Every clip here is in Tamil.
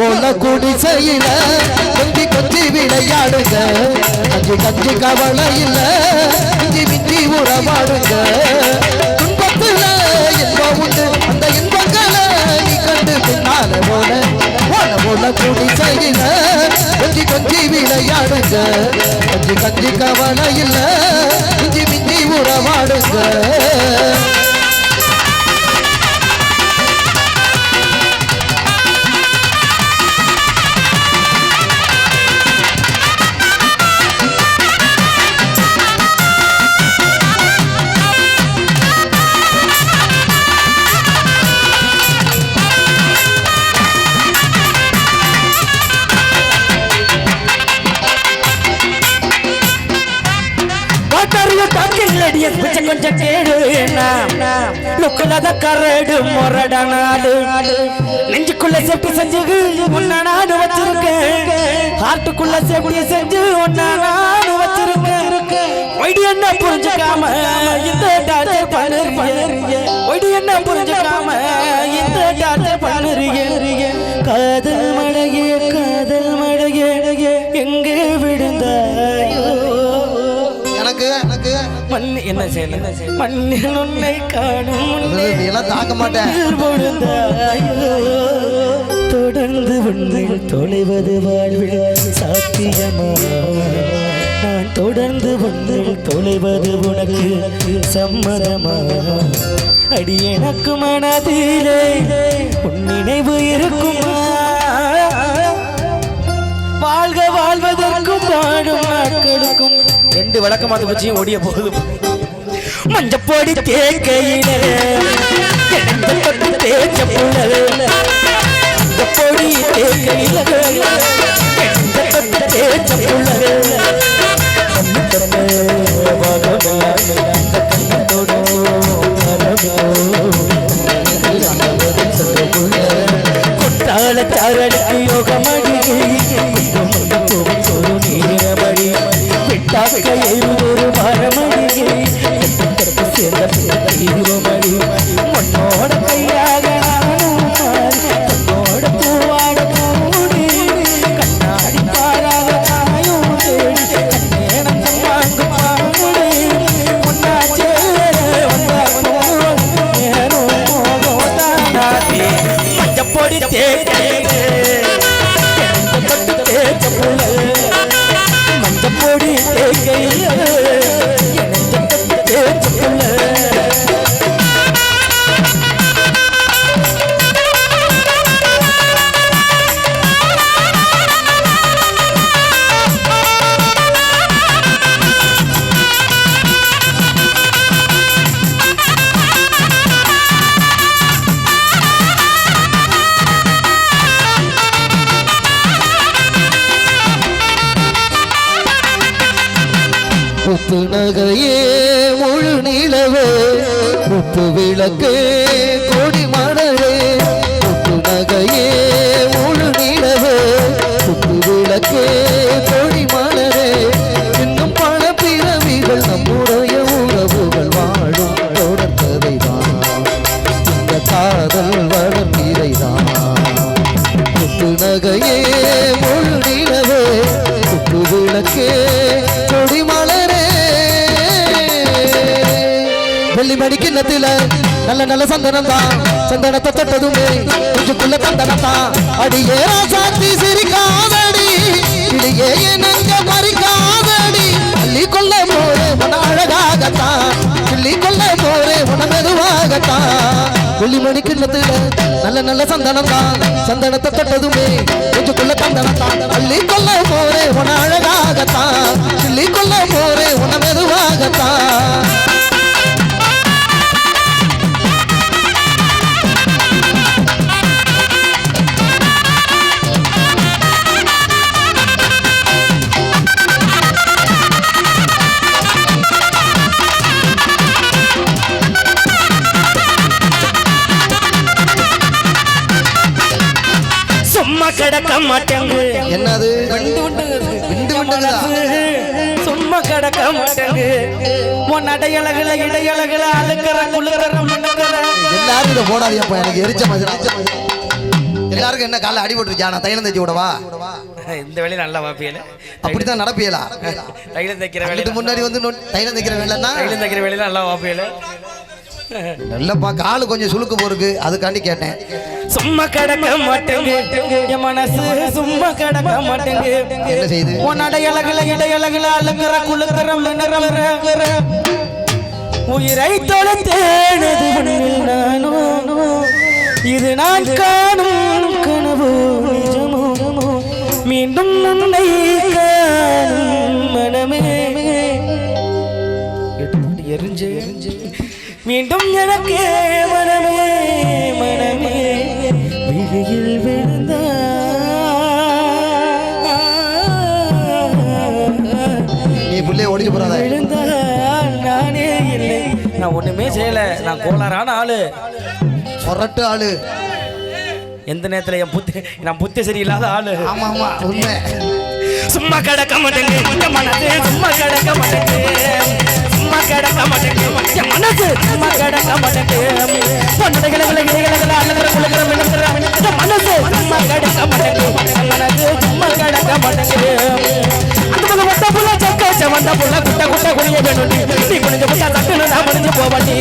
மலை போல குடிசையில கொஞ்சி கொஞ்சி விளையாடுங்க. கஞ்சி கஞ்சி கவலை இல்ல இஞ்சி மிஞ்சி உறவாடுங்க. துன்பத்துல இன்பம் உண்டு. அந்த இன்பங்களை நீ கண்டு பின்னால போல போல போல குடிசையில கொஞ்சி கொஞ்சி விளையாடுங்க. கஞ்சி கஞ்சி கவலை இல்ல இஞ்சி மிஞ்சி உறவாடுங்க. கொஞ்சம் கேடு லுக்குலத கரடு முரட நாடு. நெஞ்சுக்குள்ள சேஃப்டி செஞ்சு உன்ன நாடு வச்சிருக்கேன். ஹார்ட்டுக்குள்ள சேஃப்டி செஞ்சு உன்ன நாடு வச்சிருக்கேன். ஒடி என்ன புரிஞ்சுக்காம இந்த டார்ச்சர் பண்ணுறீங்க ஒடி என்ன புரிஞ்சுக்காம இந்த டார்ச்சர் பண்ணுறீங்க காதல் மழையே காதல் மழையே மண் என்ன செய்யல மண்ணில் உன்னை காணும் எல்லாம் தாக்க மாட்டேன். தொடர்ந்து உன்னில் தொலைவது வாழ்வில் சாத்தியமா? நான் தொடர்ந்து உன்னில் தொலைவது உனக்கு சம்மதமா? அடி எனக்கு மனதிலே உன் நினைவு இருக்குமா? வாழ்க வாழ்வதற்கும் வாழும் நாட்களுக்கும் ரெண்டு விளக்கமாத வச்சியும் ஓடிய போகுது மஞ்சப்பொடி தேக்கையில தேச்ச புள்ளவே மஞ்சப்பொடி தேக்கையில புள்ளவே முத்து நகையே முழு நிலவே முத்து விளக்கு கொடி நல்ல நல்ல சந்தனம் தான். சந்தனத்தை தொட்டதுமே கொஞ்சுக்குள்ள தந்தனம் தான். அடியே ராசாத்தி சிரிக்காதடி. இடியே நங்க மறிக்காதடி. அள்ளி கொள்ள போரே உன அழகாகத்தான். கிள்ளி கொள்ள போரே உன மெதுவாகத்தான். வெள்ளிமணி கிண்ணத்துல நல்ல நல்ல சந்தனம் தான். சந்தனத்தை தொட்டதுமே கொஞ்சுக்குள்ள தந்தனம் தான். அள்ளி கொள்ள போரே உன அழகாகத்தான். கிடக்க மாட்டேங்க. என்னது? விண்டு விண்டு விண்டு விண்டுங்களா? சும்மா கிடக்க மாட்டேங்க. உன் அடையழகுல இடையழகுல அழுக்கிற குளுக்கிற மின்னுக்கிற. எல்லாரும் இதை போடாதீங்கப்பா எனக்கு எரிச்ச மாதிரி எல்லாருக்கும் என்ன காலைல அடிபட்டுருச்சா நான் தைலம் தைச்சு விடவா? இந்த வேலையை நல்லா வாப்பியல அப்படித்தான் நடப்பியலா? தைலம் தைக்கிற வேலையில முன்னாடி வந்து நொ- தைலம் தைக்கிற வேலைன்னா? தைலம் தைக்கிற வேலையில நல்லா வாப்பியல நல்லப்பா காலு கொஞ்சம் சுளுக்கு போருக்கு. அதுக்காண்டி கேட்டேன். சும்மா கிடக்க மாட்டேங்க. என் மனசு சும்மா கிடக்க மாட்டேங்க. என்ன செய்யுது உன் அடையலகுல இடையலகுல அழுங்குற குளுக்குற மினரங்குற உயிரை தொலைத்தேனது உன்னில் நானோ? இது நான் காணும் கனவு நிஜமோ? மீண்டும் மீண்டும் எனக்கு மனமே மனமே. விழியில் விழுந்தா நீ புள்ளைய ஓடிச்சு போறாத. விழுந்தால் நானே இல்லை. நான் ஒண்ணுமே செய்யல. நான் கோளாறான ஆளு. சொரட்டு ஆளு. எந்த நேரத்துல என் புத்தி நான் புத்தி சரியில்லாத ஆளு? ஆமா ஆமா உண்மை. சும்மா கிடக்க மாட்டேங்க என் மனசு சும்மா கிடக்க மாட்டேங்க சும்மா கிடக்க மாட்டேங்க பொண்ணுகளை கிளை அழுகிற குழுகிற மனசு சும்மா கிடக்க மாட்டேங்க மனசு சும்மா கிடக்க மாட்டேங்க அந்த புள்ள புள்ள சக்க செவந்த புள்ள குட்ட குட்ட குடிய வேணும் நீ குனிஞ்சு புட்டா தட்டுன்னு நான் முடிஞ்சு போவாட்டி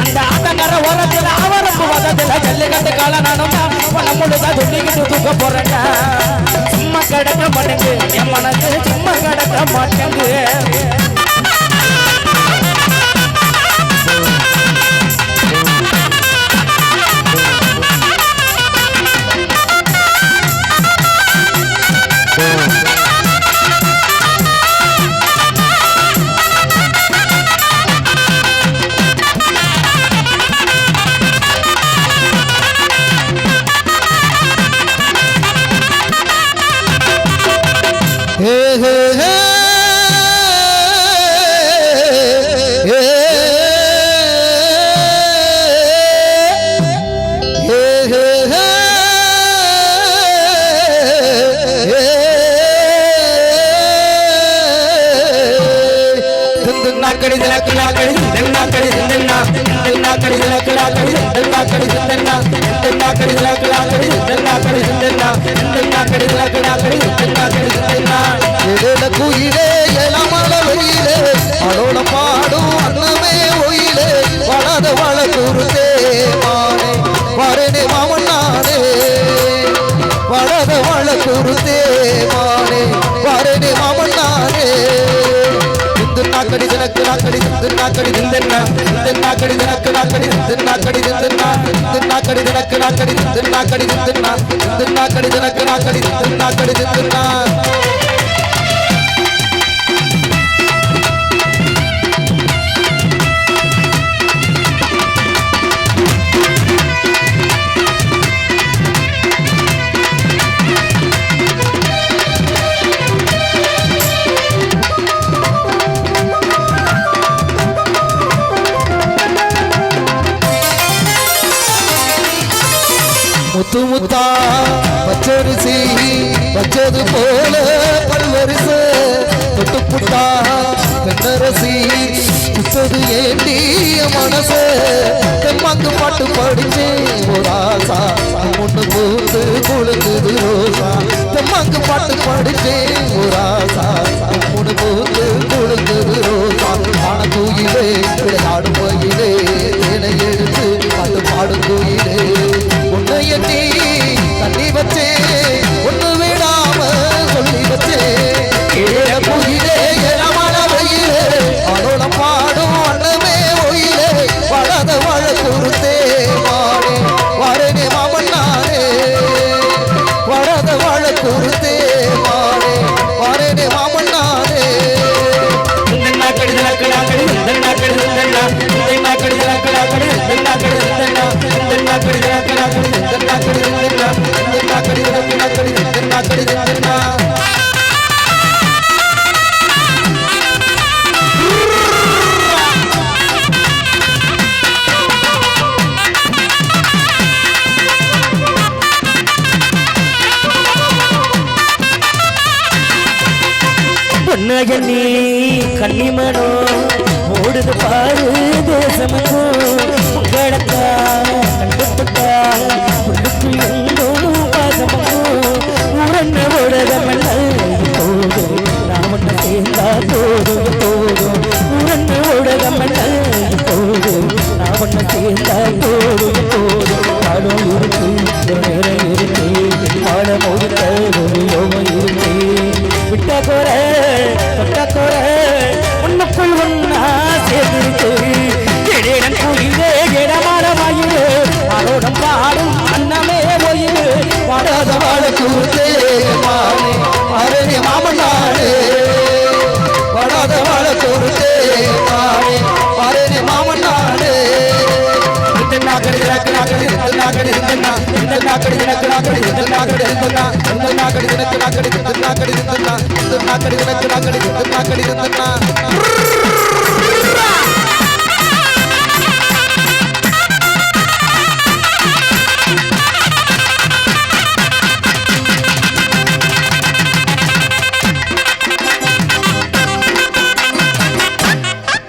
அந்த ஆத்தங்கர ஓரத்தில் அவரப்பு வதத்தில் ஜல்லிக்கட்டு கால நானும் பணம் துண்டிக்கிட்டு தூக்க போறேன்டா சும்மா என் மனசு சும்மா நாக்கடி திலக்கு நாக்கடி நாக்கடி சிந்தன்னா நாக்கடி திலக்கு நாக்கடி நாக்கடி சிந்தன்னா நாக்கடி இந்து நாக்கடி திந்தன்னா இந்து நாக்கடி தினக்கு நாக்கடி இந்து நாக்கடி திந்தன்னா இந்து நாக்கடி தினக்கு நாக்கடி இந்து நாக்கடி திந்தன்னா இந்து நாக்கடி தினக்கு நாக்கடி நாக்கடி திந்தன்னா குத்தது ஏண்டிய மனச தெம்மாங்கு பாட்டு படிச்சே ஒரு ஆசா. முன்னு பூத்து குழுங்குது ரோசா. தெம்மாங்கு பாட்டு படிச்சே ஒரு ஆசா. முன்னு பூத்து குழுங்குது ரோசா. ஆன தூயிலே விளையாடும் வயிலே என்னை எடுத்து பாட்டு பாடும் தூயிலே உன்னை எண்ணி தண்ணி வச்சே பொன்னக நீ கன்னிமனோ ஓடுது பாரு தேசமோ நாக்கடி தினக்கு நாக்கடி திண்டு